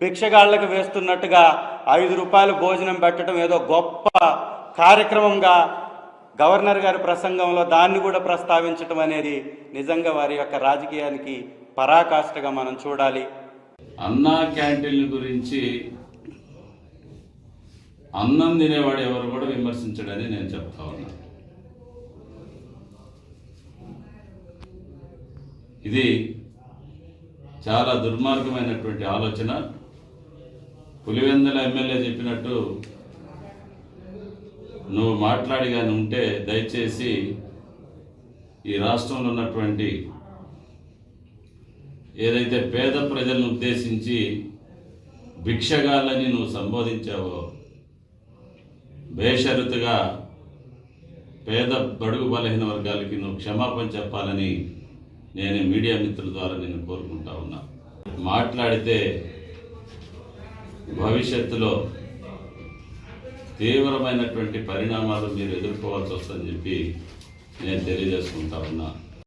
భిక్షగాళ్ళకు వేస్తున్నట్టుగా ఐదు రూపాయలు భోజనం పెట్టడం ఏదో గొప్ప కార్యక్రమంగా గవర్నర్ గారి ప్రసంగంలో దాన్ని కూడా ప్రస్తావించడం అనేది నిజంగా వారి యొక్క రాజకీయానికి పరాకాష్ఠగా మనం చూడాలి. అన్నా క్యాంటీన్ల గురించి అన్నం తినేవాడు ఎవరు కూడా విమర్శించడని నేను చెప్తా ఉన్నా. ఇది చాలా దుర్మార్గమైనటువంటి ఆలోచన. పులివెందుల ఎమ్మెల్యే చెప్పినట్టు నువ్వు మాట్లాడి కానీ ఉంటే దయచేసి ఈ రాష్ట్రంలో ఉన్నటువంటి ఏదైతే పేద ప్రజలను ఉద్దేశించి భిక్షగాళ్ళని నువ్వు సంబోధించావో బేషరతుగా పేద బడుగు బలహీన వర్గాలకి నువ్వు క్షమాపణ చెప్పాలని నేను మీడియా మిత్రుల ద్వారా నేను కోరుకుంటా ఉన్నా. మాట్లాడితే భవిష్యత్తులో తీవ్రమైనటువంటి పరిణామాలు మీరు ఎదుర్కోవాల్సి వస్తుందని చెప్పి నేను తెలియజేసుకుంటా ఉన్నా.